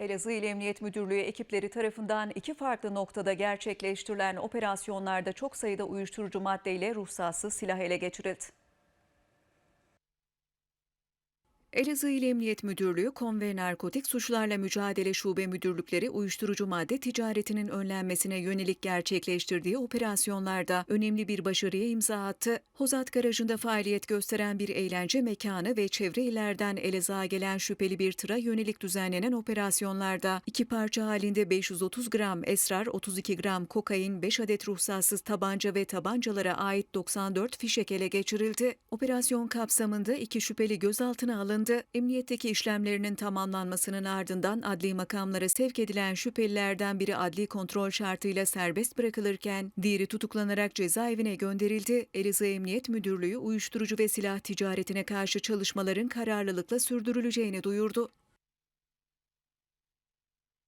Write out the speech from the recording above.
Elazığ İl Emniyet Müdürlüğü ekipleri tarafından iki farklı noktada gerçekleştirilen operasyonlarda çok sayıda uyuşturucu maddeyle ruhsatsız silah ele geçirildi. Elazığ İl Emniyet Müdürlüğü, Kon ve Narkotik Suçlarla Mücadele Şube Müdürlükleri uyuşturucu madde ticaretinin önlenmesine yönelik gerçekleştirdiği operasyonlarda önemli bir başarıya imza attı. Hozat Garajı'nda faaliyet gösteren bir eğlence mekanı ve çevre illerden Elazığ'a gelen şüpheli bir tıra yönelik düzenlenen operasyonlarda iki parça halinde 530 gram esrar, 32 gram kokain, 5 adet ruhsatsız tabanca ve tabancalara ait 94 fişek ele geçirildi. Operasyon kapsamında iki şüpheli gözaltına alındı. Emniyetteki işlemlerinin tamamlanmasının ardından adli makamlara sevk edilen şüphelilerden biri adli kontrol şartıyla serbest bırakılırken diğeri tutuklanarak cezaevine gönderildi. Elazığ Emniyet Müdürlüğü uyuşturucu ve silah ticaretine karşı çalışmaların kararlılıkla sürdürüleceğini duyurdu.